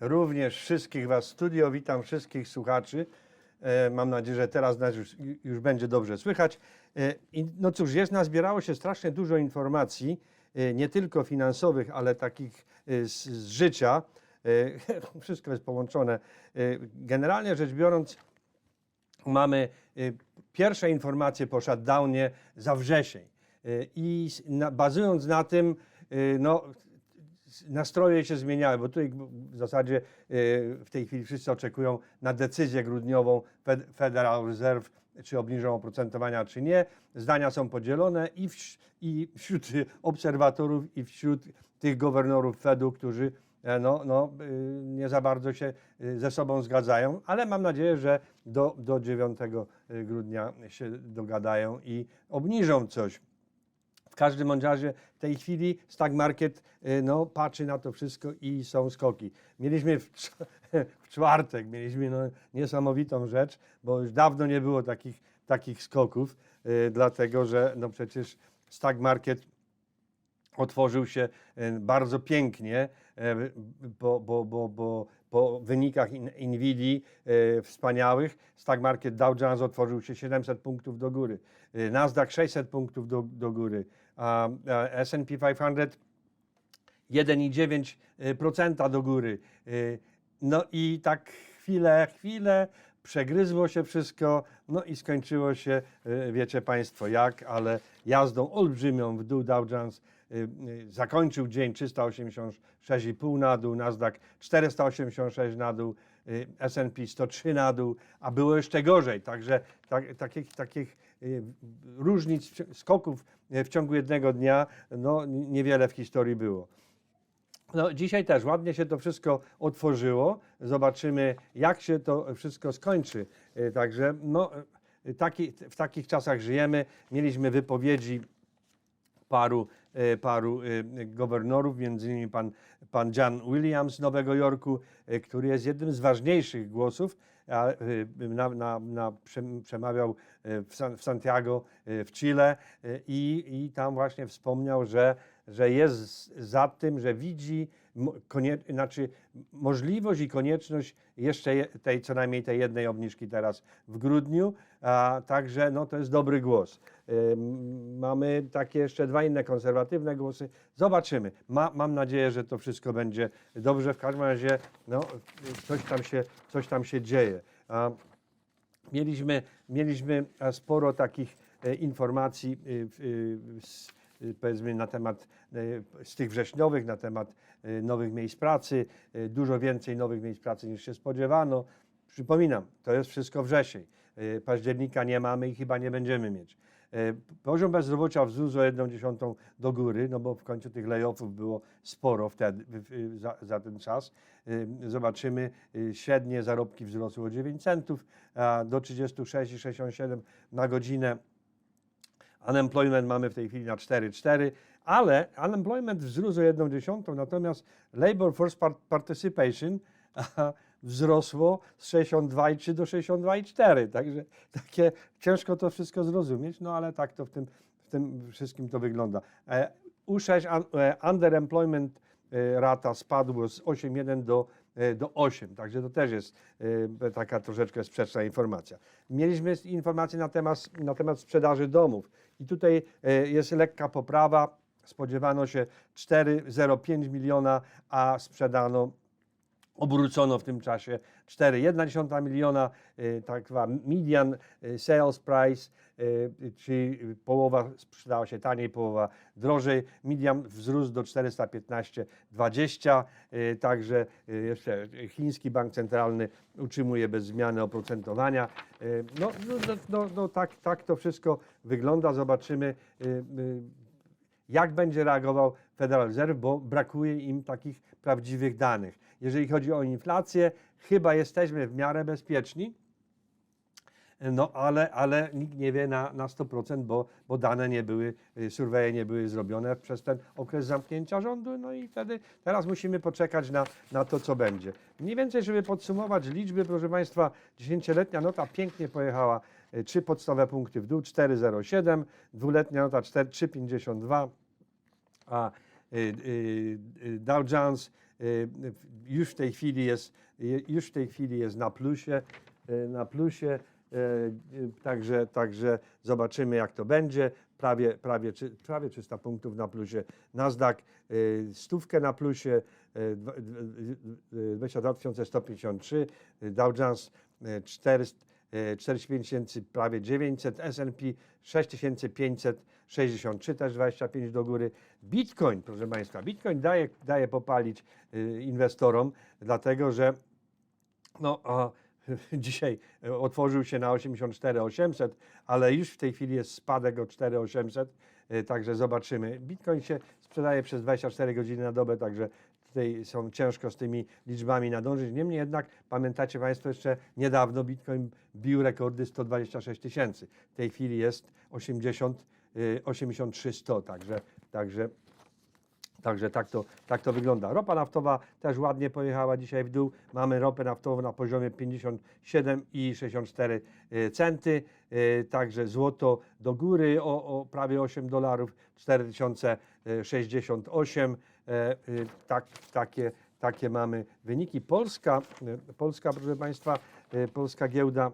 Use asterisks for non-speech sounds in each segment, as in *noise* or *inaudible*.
również wszystkich Was w studio. Witam wszystkich słuchaczy. E, Mam nadzieję, że teraz nas już, już będzie dobrze słychać. E, no cóż, jest nazbierało się strasznie dużo informacji, e, nie tylko finansowych, ale takich z, z życia. *laughs* Wszystko jest połączone. Generalnie rzecz biorąc, mamy pierwsze informacje po shutdownie za wrzesień. I bazując na tym, no, nastroje się zmieniały, bo tutaj w zasadzie y, w tej chwili wszyscy oczekują na decyzję grudniową Fed- Federal Reserve, czy obniżą oprocentowania, czy nie. Zdania są podzielone i, wś- i wśród obserwatorów, i wśród tych gowernorów Fedu, którzy e, no, no, y, nie za bardzo się y, ze sobą zgadzają, ale mam nadzieję, że do, do 9 grudnia się dogadają i obniżą coś. Każdym bądź w tej chwili stock market y, no, patrzy na to wszystko i są skoki. Mieliśmy w, *laughs* w czwartek mieliśmy no, niesamowitą rzecz, bo już dawno nie było takich, takich skoków, y, dlatego że no, przecież stock market otworzył się e, bardzo pięknie po, bo, po wynikach e, wspaniałych. Stock market Dow Jones otworzył się 700 punktów do góry, Nasdaq 600 punktów do, do góry, S&P 500 1,9% do góry. Y, No i tak chwilę, chwilę przegryzło się wszystko, no i skończyło się, y, wiecie Państwo jak, ale jazdą olbrzymią w dół Dow Jones y, zakończył dzień 386,5 na dół, Nasdaq 486 na dół, S&P 103 na dół, a było jeszcze gorzej, także tak, takich, takich różnic, w cie- skoków y, w ciągu jednego dnia, no niewiele w historii było. No, dzisiaj też ładnie się to wszystko otworzyło. Zobaczymy, jak się to wszystko skończy. E, Także no, taki, w takich czasach żyjemy. Mieliśmy wypowiedzi paru, paru gowernorów, między innymi pan, pan John Williams z Nowego Jorku, który jest jednym z ważniejszych głosów. E, Na, na, na, przem- przemawiał e, w, San, w Santiago e, w Chile i, i tam właśnie wspomniał, że, że jest za tym, że widzi konie, znaczy możliwość i konieczność jeszcze je- tej, co najmniej tej jednej obniżki teraz w grudniu, a także no, to jest dobry głos. Mamy takie jeszcze dwa inne konserwatywne głosy. Zobaczymy. Ma, mam nadzieję, że to wszystko będzie dobrze. W każdym razie no, coś, tam się, coś tam się dzieje. A Mieliśmy, mieliśmy e, sporo takich e, informacji y, y, y, powiedzmy na temat y, z tych wrześniowych, na temat y, nowych miejsc pracy, dużo więcej nowych miejsc pracy niż się spodziewano. Przypominam, to jest wszystko wrzesień. Y, Października nie mamy i chyba nie będziemy mieć. E, Poziom bezrobocia wzrósł o 1,1 do góry, no bo w końcu tych layoffów było sporo wtedy, za, za ten czas. Y, Zobaczymy, y, średnie zarobki wzrosły o 9 centów do 36,67 na godzinę. Unemployment mamy w tej chwili na 4,4, ale unemployment wzrósł o 1,1, natomiast labor force par- participation wzrosło z 62,3 do 62,4. Także takie ciężko to wszystko zrozumieć, no ale tak to w tym, w tym wszystkim to wygląda. E, U6 un, e, underemployment e, rata spadło z 8,1 do, do 8, także to też jest taka troszeczkę sprzeczna informacja. Mieliśmy informacje na temat, na temat sprzedaży domów i tutaj jest lekka poprawa. Spodziewano się 4,05 miliona, a sprzedano obrócono w tym czasie 4,1 miliona, y, tak median y, sales price, y, czyli połowa sprzedała się taniej, połowa drożej. Median wzrósł do 415,20, y, także jeszcze chiński bank centralny utrzymuje bez zmiany oprocentowania. No, no, no, no tak, tak to wszystko wygląda, zobaczymy. Jak będzie reagował Federal Reserve, bo brakuje im takich prawdziwych danych. Jeżeli chodzi o inflację, chyba jesteśmy w miarę bezpieczni, no ale, ale nikt nie wie na, na 100%, bo, bo dane nie były, y, surveje nie były zrobione przez ten okres zamknięcia rządu, no i wtedy teraz musimy poczekać na, na to, co będzie. Mniej więcej, żeby podsumować liczby, proszę Państwa, 10-letnia nota pięknie pojechała, y, trzy podstawowe punkty w dół, 4,07, dwuletnia nota 4 3,52, a y, y, Dow Jones już w tej chwili jest, je- już w tej chwili jest na plusie, na plusie, także, także zobaczymy jak to będzie. Prawie, prawie, prawie 300 punktów na plusie. Nasdaq stówkę na plusie, y, dwa- y, y, 22 153, y, Dow Jones y, 400, y, 45 tysięcy, prawie 900, S&P 6563, też 25 do góry. Bitcoin, proszę Państwa, Bitcoin daje, daje popalić y, inwestorom, dlatego że no, a, *laughs* dzisiaj e, otworzył się na 84 800, ale już w tej chwili jest spadek o 4 800, e, także zobaczymy. Bitcoin się sprzedaje przez 24 godziny na dobę, także tutaj są ciężko z tymi liczbami nadążyć. Niemniej jednak pamiętacie Państwo jeszcze niedawno Bitcoin bił rekordy 126 tysięcy. W tej chwili jest 80, y, 83 100, także, także Także tak to, tak to wygląda. Ropa naftowa też ładnie pojechała dzisiaj w dół. Mamy ropę naftową na poziomie 57,64 y, centy. Y, Także złoto do góry o, o prawie 8 dolarów, 4068. E, y, Tak, takie, takie mamy wyniki. Polska, Polska, proszę Państwa, polska giełda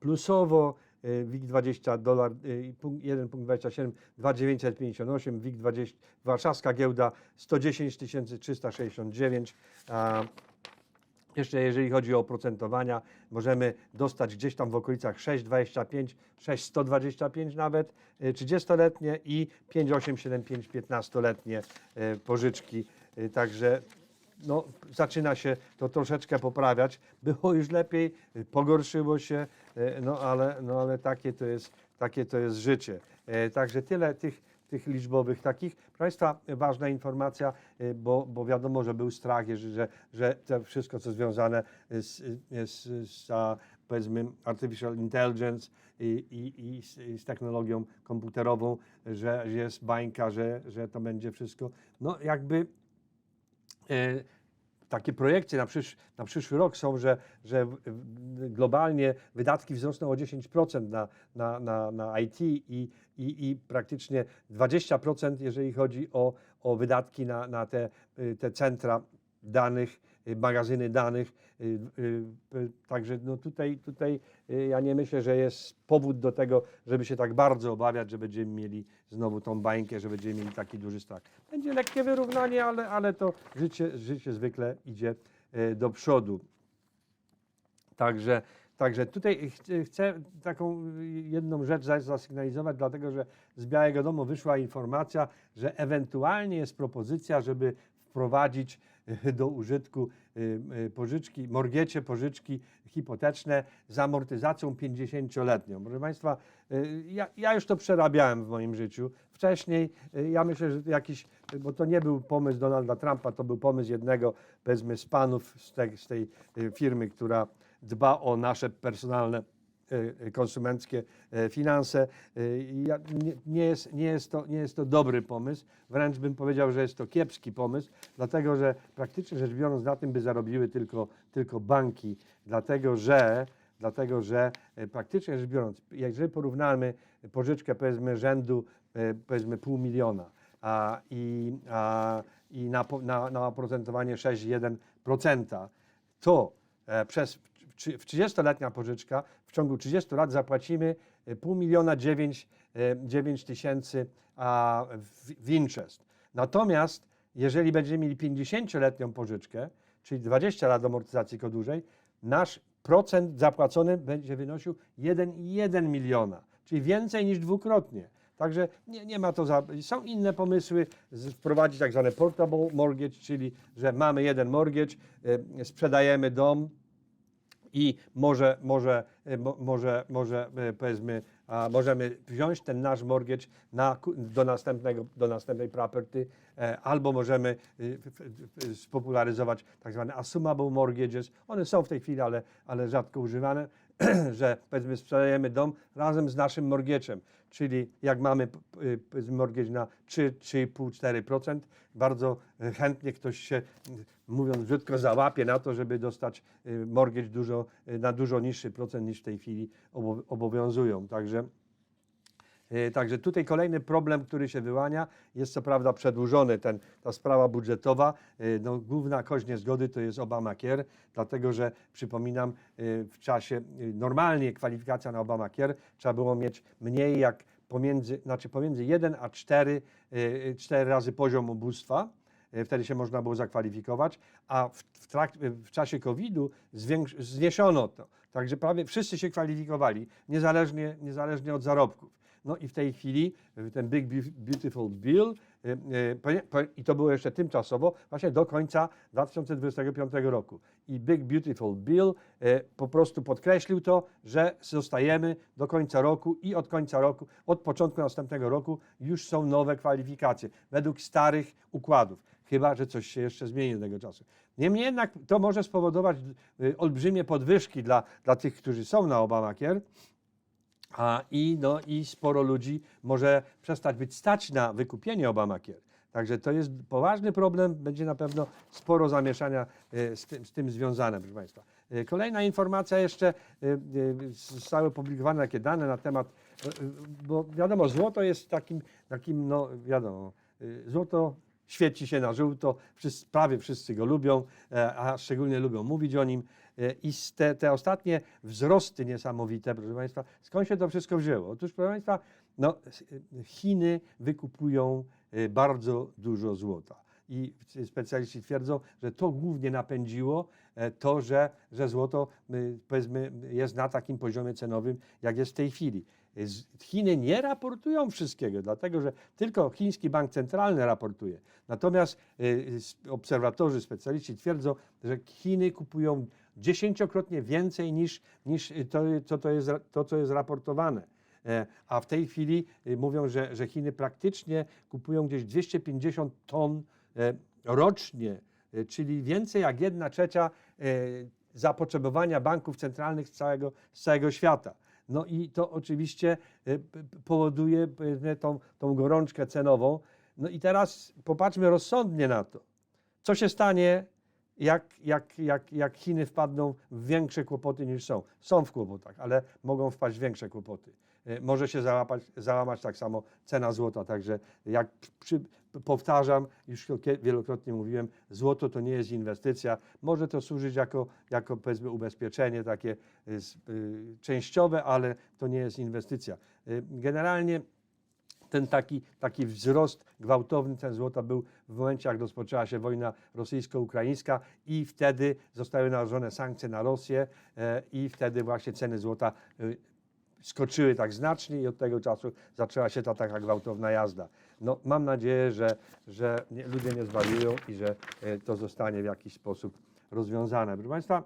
plusowo WIG20 dolar y, i punkt- 1,27 2958 WIG20 warszawska giełda 110 369 a jeszcze jeżeli chodzi o oprocentowania, możemy dostać gdzieś tam w okolicach 6,25, 6,125 nawet, y, 30-letnie i 5,875 15-letnie y, pożyczki. Y, Także no, zaczyna się to troszeczkę poprawiać. Było już lepiej, y, pogorszyło się, y, no ale, no, ale takie, to jest, takie to jest życie. E, Także tyle tych, tych liczbowych takich. Proszę Państwa, ważna informacja, y, bo, bo wiadomo, że był strach, że, że, to wszystko, co związane z, z, z powiedzmy artificial intelligence i, i, i, z, i z technologią komputerową, że, jest bańka, że, że to będzie wszystko. No jakby takie projekcje na, na przyszły rok są, że, że globalnie wydatki wzrosną o 10% na, na, na, na IT i, i, i praktycznie 20%, jeżeli chodzi o, o wydatki na, na te, y, te centra danych, magazyny danych. y, y, y, Także no tutaj, tutaj y, ja nie myślę, że jest powód do tego, żeby się tak bardzo obawiać, że będziemy mieli znowu tą bańkę, że będziemy mieli taki duży strach. Będzie lekkie wyrównanie, ale, ale to życie, życie zwykle idzie e, do przodu. Także, także tutaj ch- chcę taką y, jedną rzecz za- zasygnalizować, dlatego że z Białego Domu wyszła informacja, że ewentualnie jest propozycja, żeby wprowadzić y, do użytku y, y, pożyczki, morgiecie, pożyczki hipoteczne z amortyzacją 50-letnią. Proszę Państwa, y, ja, ja już to przerabiałem w moim życiu. Wcześniej ja myślę, że jakiś, bo to nie był pomysł Donalda Trumpa, to był pomysł jednego, powiedzmy, z panów z tej, z tej firmy, która dba o nasze personalne konsumenckie y, finanse. Y, Ja, nie, jest, nie, jest to, nie jest to dobry pomysł, wręcz bym powiedział, że jest to kiepski pomysł, dlatego że praktycznie rzecz biorąc na tym by zarobiły tylko, tylko banki, dlatego że, dlatego że praktycznie rzecz biorąc, jeżeli porównamy pożyczkę powiedzmy rzędu powiedzmy pół miliona a, i, a, i na, na, na oprocentowanie 6,1%, to e, przez w- w 30-letnia pożyczka ciągu 30 lat zapłacimy e, pół miliona 9, e, 9 tysięcy a, w, w interest. Natomiast jeżeli będziemy mieli 50-letnią pożyczkę, czyli 20 lat amortyzacji tylko dłużej, nasz procent zapłacony będzie wynosił 1,1 miliona, czyli więcej niż dwukrotnie. Także nie, nie ma to za. Są inne pomysły, wprowadzić tak zwane portable mortgage, czyli że mamy jeden mortgage, y, sprzedajemy dom, i może, może, e, mo- może, może e, powiedzmy, możemy wziąć ten nasz mortgage na, do, następnego, do następnej property, e, albo możemy spopularyzować tak zwane assumable mortgages. One są w tej chwili, ale, ale rzadko używane, *clears throat* że powiedzmy sprzedajemy dom razem z naszym mortgage'em, czyli jak mamy mortgage na 3, 3,5-4%, bardzo chętnie ktoś się, mówiąc brzydko, załapie na to, żeby dostać y, mortgage dużo, y, na dużo niższy procent niż w tej chwili obo- obowiązują. Także Także tutaj kolejny problem, który się wyłania, jest co prawda przedłużony ten, ta sprawa budżetowa. E, No, główna kość niezgody to jest Obamacare, dlatego że przypominam, e, w czasie normalnie kwalifikacja na Obamacare trzeba było mieć mniej jak pomiędzy, znaczy pomiędzy 1 a 4, 4 razy poziom ubóstwa. Wtedy się można było zakwalifikować, a w, w, trakt, w czasie COVID-u zniesiono to. Także prawie wszyscy się kwalifikowali, niezależnie, niezależnie od zarobków. No i w tej chwili e, ten Big Beau- Beautiful Bill, ponie- po- i to było jeszcze tymczasowo, właśnie do końca 2025 roku. I Big Beautiful Bill po prostu podkreślił to, że zostajemy do końca roku i od końca roku, od początku następnego roku już są nowe kwalifikacje według starych układów. Chyba, że coś się jeszcze zmieni do tego czasu. Niemniej jednak to może spowodować olbrzymie podwyżki dla, dla tych, którzy są na Obamacare. A, i, no, I sporo ludzi może przestać być stać na wykupienie Obamacare. Także to jest poważny problem, będzie na pewno sporo zamieszania e, z tym, z tym związane, proszę Państwa. E, Kolejna informacja jeszcze, e, zostały opublikowane takie dane na temat, bo wiadomo, złoto jest takim, takim no wiadomo, złoto świeci się na żółto, wszyscy, prawie wszyscy go lubią, a szczególnie lubią mówić o nim. E, I te, te ostatnie wzrosty niesamowite, proszę Państwa, skąd się to wszystko wzięło? Otóż, proszę Państwa, no, e, Chiny wykupują e, bardzo dużo złota. I specjaliści twierdzą, że to głównie napędziło to, że, że złoto powiedzmy, jest na takim poziomie cenowym, jak jest w tej chwili. Chiny nie raportują wszystkiego, dlatego że tylko chiński bank centralny raportuje. Natomiast obserwatorzy, specjaliści twierdzą, że Chiny kupują dziesięciokrotnie więcej niż, niż to, co to, jest, to, co jest raportowane. E, A w tej chwili y, mówią, że, że Chiny praktycznie kupują gdzieś 250 ton e, rocznie, e, czyli więcej jak jedna trzecia zapotrzebowania banków centralnych z całego, z całego świata. No i to oczywiście powoduje tą, tą gorączkę cenową. No i teraz popatrzmy rozsądnie na to. Co się stanie, jak, jak, jak, jak Chiny wpadną w większe kłopoty niż są? Są w kłopotach, ale mogą wpaść w większe kłopoty. E, Może się załapać, załamać tak samo cena złota. Także jak przy, powtarzam, już wielokrotnie mówiłem, złoto to nie jest inwestycja. Może to służyć jako, jako powiedzmy ubezpieczenie takie s- y, częściowe, ale to nie jest inwestycja. Generalnie ten taki, taki wzrost gwałtowny cen złota był w momencie, jak rozpoczęła się wojna rosyjsko-ukraińska i wtedy zostały nałożone sankcje na Rosję e, i wtedy właśnie ceny złota y, skoczyły tak znacznie i od tego czasu zaczęła się ta taka gwałtowna jazda. No, mam nadzieję, że, że ludzie nie zwariują i że e, to zostanie w jakiś sposób rozwiązane. Proszę Państwa,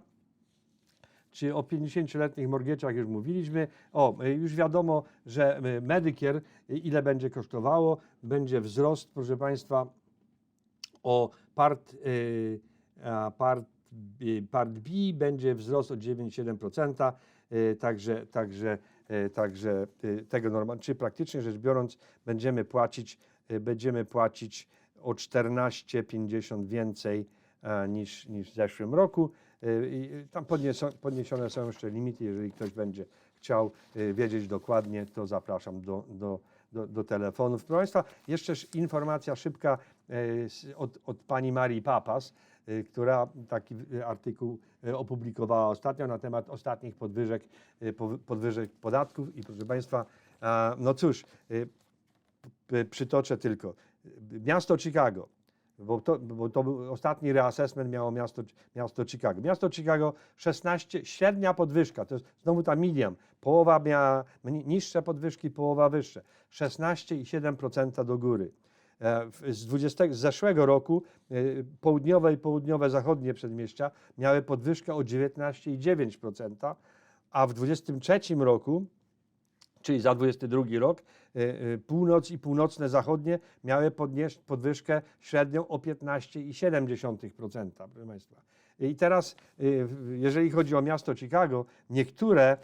czy o 50-letnich mortgage'ach już mówiliśmy. O, y, już wiadomo, że y, Medicare, y, ile będzie kosztowało, będzie wzrost, proszę Państwa, o part, part, part B będzie wzrost o 9,7%, y, także, także, także tego normalnie, czy praktycznie rzecz biorąc będziemy płacić, będziemy płacić o 14,50 więcej e, niż, niż w zeszłym roku. Y, i Tam podnieso, podniesione są jeszcze limity, jeżeli ktoś będzie chciał y, wiedzieć dokładnie, to zapraszam do, do, do, do telefonów. Proszę Państwa, jeszcze sz- informacja szybka od, od pani Marii Papas, y, która taki y, artykuł y, opublikowała ostatnio na temat ostatnich podwyżek, y, podwyżek podatków i proszę Państwa, no cóż, y, przytoczę tylko. Miasto Chicago, bo to, bo to był ostatni reassessment miało miasto, miasto Chicago. Miasto Chicago 16, średnia podwyżka, to jest znowu ta median. Połowa miała niższe podwyżki, połowa wyższe. 16,7% do góry. E, Z, 20, z zeszłego roku e, południowe i południowe zachodnie przedmieścia miały podwyżkę o 19,9%, a w 2023 roku czyli za 22 rok, y, y, północ i północne zachodnie miały podwyżkę średnią o 15,7%, proszę Państwa. I teraz, y, jeżeli chodzi o miasto Chicago, niektóre,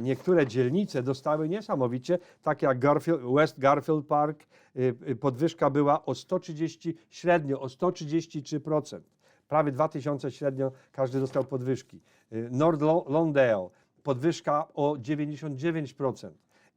niektóre dzielnice dostały niesamowicie, tak jak Garfield, West Garfield Park, podwyżka była o 130, średnio o 133%. Prawie 2000 średnio każdy dostał podwyżki. North Lawndale, podwyżka o 99%.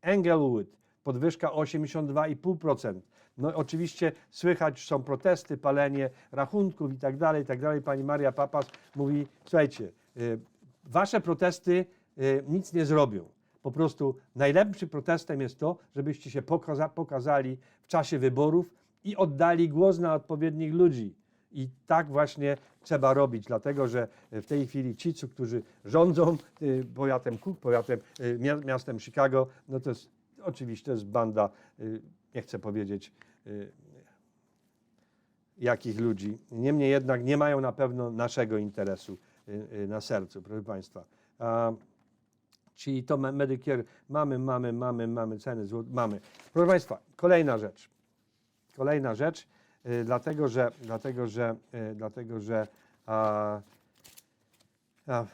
Englewood, podwyżka 82,5%. No oczywiście słychać są protesty, palenie rachunków i tak dalej, i tak dalej. Pani Maria Papas mówi, słuchajcie, y, wasze protesty y, nic nie zrobią. Po prostu najlepszym protestem jest to, żebyście się pokaza pokazali w czasie wyborów i oddali głos na odpowiednich ludzi. I tak właśnie trzeba robić, dlatego że w tej chwili ci, którzy rządzą y, powiatem Cook, powiatem, y, mia- miastem Chicago, no to jest oczywiście to jest banda, y, nie chcę powiedzieć jakich ludzi. Niemniej jednak nie mają na pewno naszego interesu na sercu, proszę Państwa. Czyli to me- Medicare mamy, mamy, mamy, mamy ceny, zło- mamy. Proszę Państwa, kolejna rzecz. Kolejna rzecz, dlatego że, dlatego że, y, dlatego że a, a,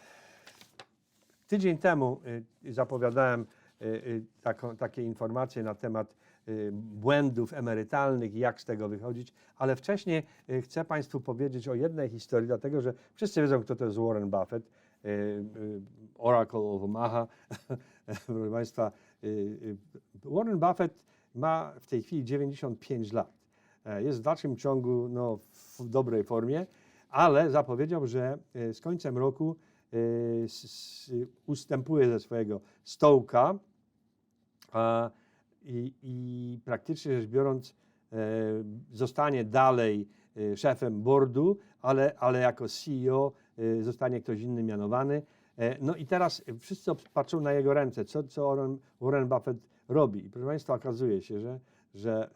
tydzień temu y, zapowiadałem y, y, taką, takie informacje na temat y, błędów emerytalnych i jak z tego wychodzić, ale wcześniej y, chcę Państwu powiedzieć o jednej historii, dlatego że wszyscy wiedzą, kto to jest Warren Buffett, y, y, Oracle of Omaha. *laughs* Proszę Państwa, y, y, Warren Buffett ma w tej chwili 95 lat. E, Jest w dalszym ciągu no, w dobrej formie, ale zapowiedział, że e, z końcem roku e, ustępuje ze swojego stołka i, i praktycznie rzecz biorąc zostanie dalej szefem boardu, ale, ale jako CEO zostanie ktoś inny mianowany. No i teraz wszyscy patrzą na jego ręce, co, co Warren, Buffett robi. I proszę Państwa, okazuje się, że, że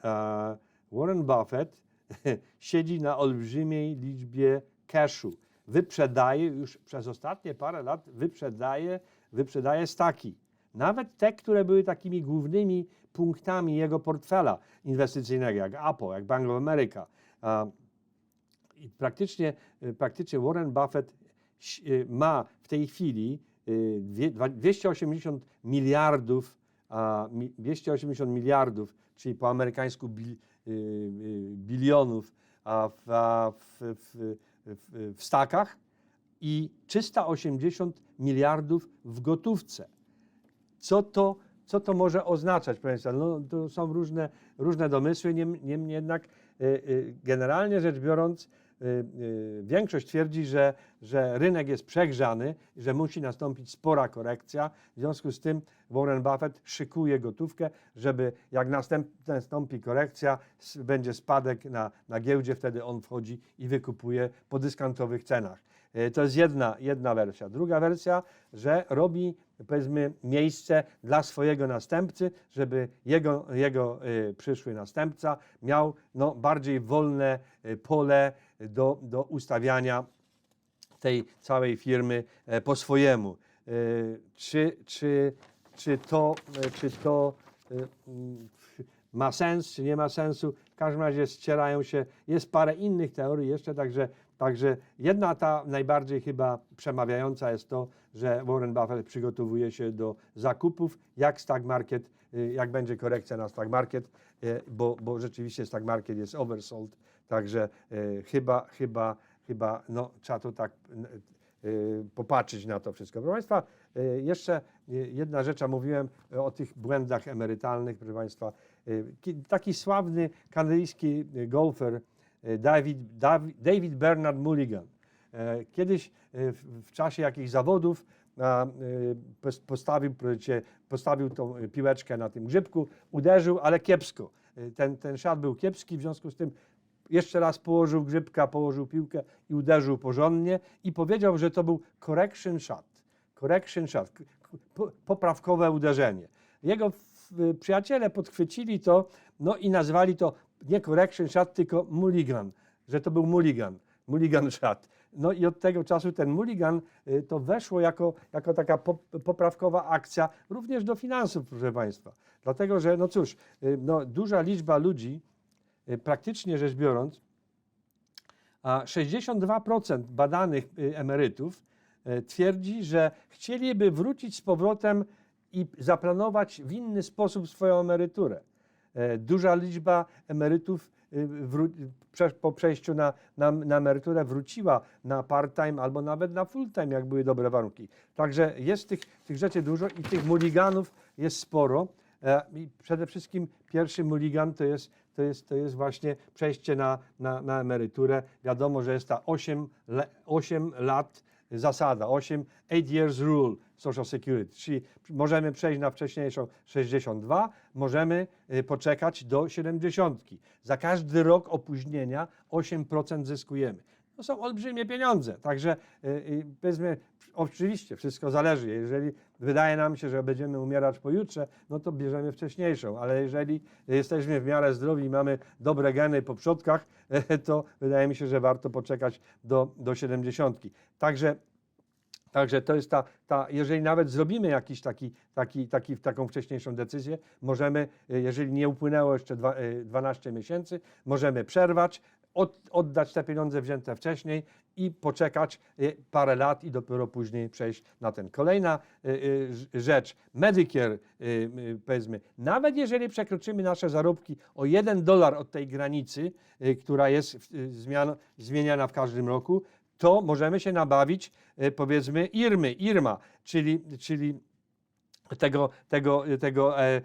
Warren Buffett *laughs* siedzi na olbrzymiej liczbie cashu. Wyprzedaje już przez ostatnie parę lat, wyprzedaje, wyprzedaje staki. Nawet te, które były takimi głównymi punktami jego portfela inwestycyjnego, jak Apple, jak Bank of America. I praktycznie, y, praktycznie Warren Buffett y, ma w tej chwili y, dwie- dwa- 280 miliardów, a, mi- 280 miliardów, czyli po amerykańsku y, y, bilionów a w, w, w, w, w stakach i 380 miliardów w gotówce. Co to, co to może oznaczać, proszę Państwa? No, to są różne, różne domysły, niem- niemniej jednak y, y, generalnie rzecz biorąc, y, y, większość twierdzi, że, że rynek jest przegrzany, że musi nastąpić spora korekcja. W związku z tym Warren Buffett szykuje gotówkę, żeby jak nastąpi korekcja, będzie spadek na, na giełdzie, wtedy on wchodzi i wykupuje po dyskontowych cenach. E, To jest jedna, jedna wersja. Druga wersja, że robi powiedzmy miejsce dla swojego następcy, żeby jego, jego przyszły następca miał no, bardziej wolne pole do, do ustawiania tej całej firmy e, po swojemu. E, Czy, czy, czy to, e, czy to mm, ma sens, czy nie ma sensu? W każdym razie ścierają się, jest parę innych teorii jeszcze, także, także jedna ta najbardziej chyba przemawiająca jest to, że Warren Buffett przygotowuje się do zakupów, jak stock market, jak będzie korekcja na stock market, y, bo, bo rzeczywiście stock market jest oversold, także y, chyba, chyba, chyba no, trzeba to tak y, popatrzeć na to wszystko. Proszę Państwa, y, jeszcze y, jedna rzecz, a mówiłem o tych błędach emerytalnych, proszę Państwa. Y, ki- Taki sławny kanadyjski y, golfer y, David, Davi- David Bernard Mulligan. Kiedyś y, w, czasie jakichś zawodów y, postawił, proszę, postawił tą y, piłeczkę na tym grzybku, uderzył, ale kiepsko. Y, Ten, ten szat był kiepski, w związku z tym jeszcze raz położył grzybka, położył piłkę i uderzył porządnie i powiedział, że to był correction shot. Correction shot, poprawkowe uderzenie. Jego y, przyjaciele podchwycili to no i nazwali to nie correction shot, tylko mulligan, że to był mulligan, mulligan *laughs* shot. No i od tego czasu ten mulligan y, to weszło jako, jako taka pop- poprawkowa akcja również do finansów, proszę Państwa. Dlatego, że no cóż, y, no, duża liczba ludzi, y, praktycznie rzecz biorąc, a 62% badanych emerytów twierdzi, że chcieliby wrócić z powrotem i zaplanować w inny sposób swoją emeryturę. Duża liczba emerytów po przejściu na, na, na emeryturę wróciła na part-time albo nawet na full-time, jak były dobre warunki. Także jest tych, tych rzeczy dużo i tych muliganów jest sporo. E, I przede wszystkim pierwszy mulligan to jest, to jest, to jest właśnie przejście na, na, na emeryturę. Wiadomo, że jest ta 8, le, 8 lat zasada, 8, 8 years rule Social Security, czyli możemy przejść na wcześniejszą 62, możemy y, poczekać do 70. Za każdy rok opóźnienia 8% zyskujemy. To są olbrzymie pieniądze, także y, y, powiedzmy, oczywiście wszystko zależy. Jeżeli wydaje nam się, że będziemy umierać pojutrze, no to bierzemy wcześniejszą, ale jeżeli jesteśmy w miarę zdrowi i mamy dobre geny po przodkach, *laughs* to wydaje mi się, że warto poczekać do, do 70. Także Także to jest ta, ta, jeżeli nawet zrobimy jakiś taki, taki, taki, taką wcześniejszą decyzję, możemy, y, jeżeli nie upłynęło jeszcze dwa, y, 12 miesięcy, możemy przerwać, od, oddać te pieniądze wzięte wcześniej i poczekać y, parę lat i dopiero później przejść na ten. Kolejna y, y, rzecz, Medicare, powiedzmy, nawet jeżeli przekroczymy nasze zarobki o 1 dolar od tej granicy, która jest zmian, zmieniana w każdym roku, to możemy się nabawić, powiedzmy, IRMY, IRMA, czyli, czyli tego, tego, tego e, e,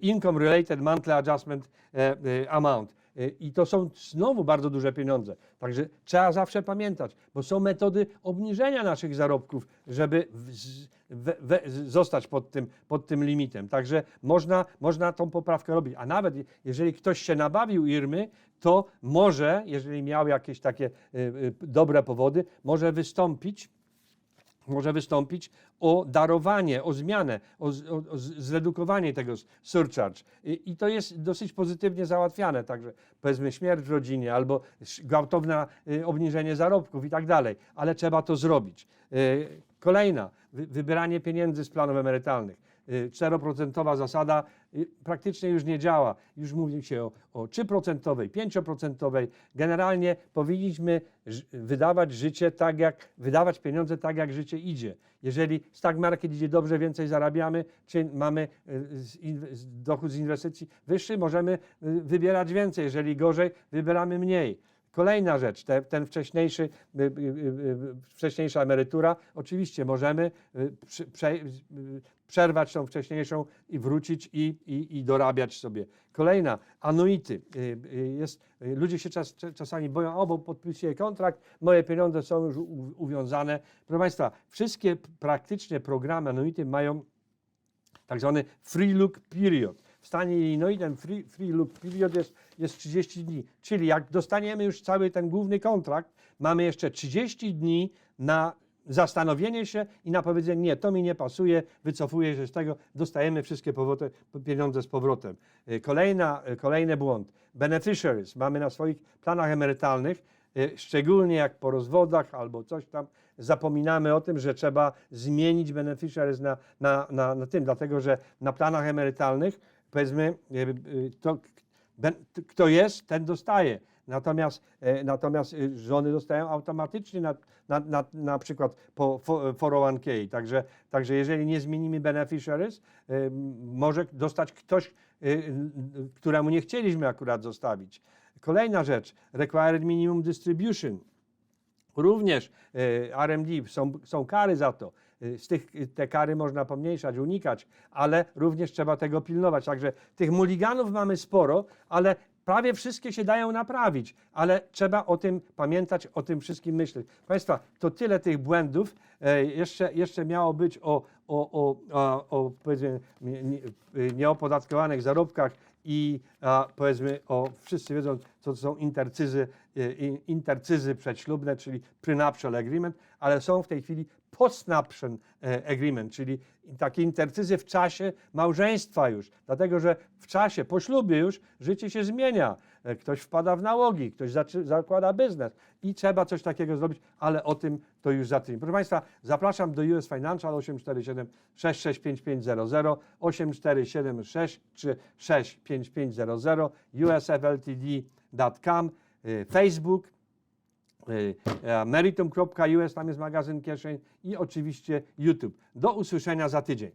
Income Related Monthly Adjustment e, Amount. E, I to są znowu bardzo duże pieniądze. Także trzeba zawsze pamiętać, bo są metody obniżenia naszych zarobków, żeby zostać pod tym, pod tym limitem. Także można, można tą poprawkę robić. A nawet je- jeżeli ktoś się nabawił IRMY, to może, jeżeli miał jakieś takie e, e, dobre powody, może wystąpić może wystąpić o darowanie, o zmianę, o, o, o zredukowanie tego surcharge. I, I to jest dosyć pozytywnie załatwiane, także powiedzmy śmierć w rodzinie albo gwałtowne y, obniżenie zarobków i tak dalej, ale trzeba to zrobić. Y, Kolejna, wy, wybieranie pieniędzy z planów emerytalnych. Y, 4% zasada y, praktycznie już nie działa. Już mówi się o, o 3%, 5%. Generalnie powinniśmy wydawać życie tak, jak wydawać pieniądze tak, jak życie idzie. Jeżeli stock market idzie dobrze, więcej zarabiamy, czy mamy y, dochód z inwestycji wyższy, możemy y, wybierać więcej. Jeżeli gorzej, wybieramy mniej. Kolejna rzecz, te, ten wcześniejszy, y, y, y, wcześniejsza emerytura, oczywiście możemy prze, przerwać tą wcześniejszą i wrócić i, i, i dorabiać sobie. Kolejna, anuity. Jest, ludzie się czas, czas- czasami boją, o bo podpisuję kontrakt, moje pieniądze są już uwiązane. Proszę Państwa, wszystkie praktycznie programy anuity mają tak zwany free look period. W stanie Illinois ten free, free period jest, jest 30 dni. Czyli jak dostaniemy już cały ten główny kontrakt, mamy jeszcze 30 dni na zastanowienie się i na powiedzenie, nie, to mi nie pasuje, wycofuję się z tego, dostajemy wszystkie pieniądze z powrotem. Y, Kolejna, y, kolejny błąd. Beneficiaries mamy na swoich planach emerytalnych, y, szczególnie jak po rozwodach albo coś tam, zapominamy o tym, że trzeba zmienić beneficiaries na, na, na, na tym, dlatego że na planach emerytalnych, powiedzmy, y, y, to, kto jest, ten dostaje. Natomiast, e, natomiast żony dostają automatycznie na, na, na, na przykład po fo- 401k. Także, także jeżeli nie zmienimy beneficiaries, może dostać ktoś, któremu nie chcieliśmy akurat zostawić. Kolejna rzecz, required minimum distribution. Również e, RMD są, są kary za to. E, Z tych te kary można pomniejszać, unikać, ale również trzeba tego pilnować. Także tych muliganów mamy sporo, ale prawie wszystkie się dają naprawić, ale trzeba o tym pamiętać, o tym wszystkim myśleć. Państwa, to tyle tych błędów. E, Jeszcze, jeszcze miało być o, o, o, o, powiedzmy, nie- nieopodatkowanych zarobkach i a, powiedzmy o, wszyscy wiedzą, co to są intercyzy, intercyzy przedślubne, czyli prenuptial agreement, ale są w tej chwili postnuptial e, agreement, czyli takie intercyzy w czasie małżeństwa już, dlatego że w czasie, po ślubie już życie się zmienia. E, Ktoś wpada w nałogi, ktoś zakłada biznes i trzeba coś takiego zrobić, ale o tym to już za tydzień. Proszę Państwa, zapraszam do US Financial 847 665 847 636 5500 usfltd.com Facebook meritum.us, tam jest magazyn kieszeń i oczywiście YouTube. Do usłyszenia za tydzień.